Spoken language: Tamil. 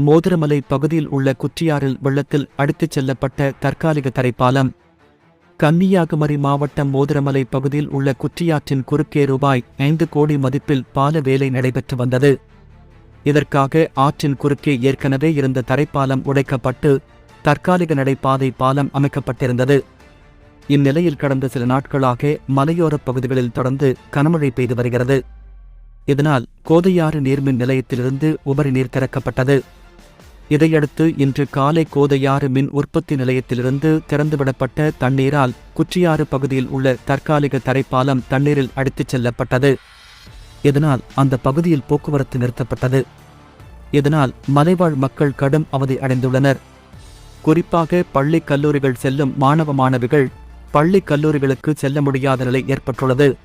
மோதிரமலை பகுதியில் உள்ள குற்றியாறில் வெள்ளத்தில் அடித்துச் செல்லப்பட்ட தற்காலிக தரைப்பாலம். கன்னியாகுமரி மாவட்டம் மோதிரமலை பகுதியில் உள்ள குற்றியாற்றின் குறுக்கே ரூபாய் ஐந்து கோடி மதிப்பில் பால வேலை நடைபெற்று வந்தது. இதற்காக ஆற்றின் குறுக்கே ஏற்கனவே இருந்த தரைப்பாலம் உடைக்கப்பட்டு தற்காலிக நடைபாதை பாலம் அமைக்கப்பட்டிருந்தது. இந்நிலையில் கடந்த சில நாட்களாக மலையோரப் பகுதிகளில் தொடர்ந்து கனமழை பெய்து வருகிறது. இதனால் கோதையாறு நீர்மின் நிலையத்திலிருந்து உபரி நீர் திறக்கப்பட்டது. இதையடுத்து இன்று காலை கோதையாறு மின் உற்பத்தி நிலையத்திலிருந்து திறந்துவிடப்பட்ட தண்ணீரால் குற்றியாறு பகுதியில் உள்ள தற்காலிக தரைப்பாலம் தண்ணீரில் அடித்துச் செல்லப்பட்டது. இதனால் அந்த பகுதியில் போக்குவரத்து நிறுத்தப்பட்டது. இதனால் மலைவாழ் மக்கள் கடும் அவதி அடைந்துள்ளனர். குறிப்பாக பள்ளி கல்லூரிகள் செல்லும் மாணவ மாணவிகள் பள்ளி கல்லூரிகளுக்கு செல்ல முடியாத நிலை ஏற்பட்டுள்ளது.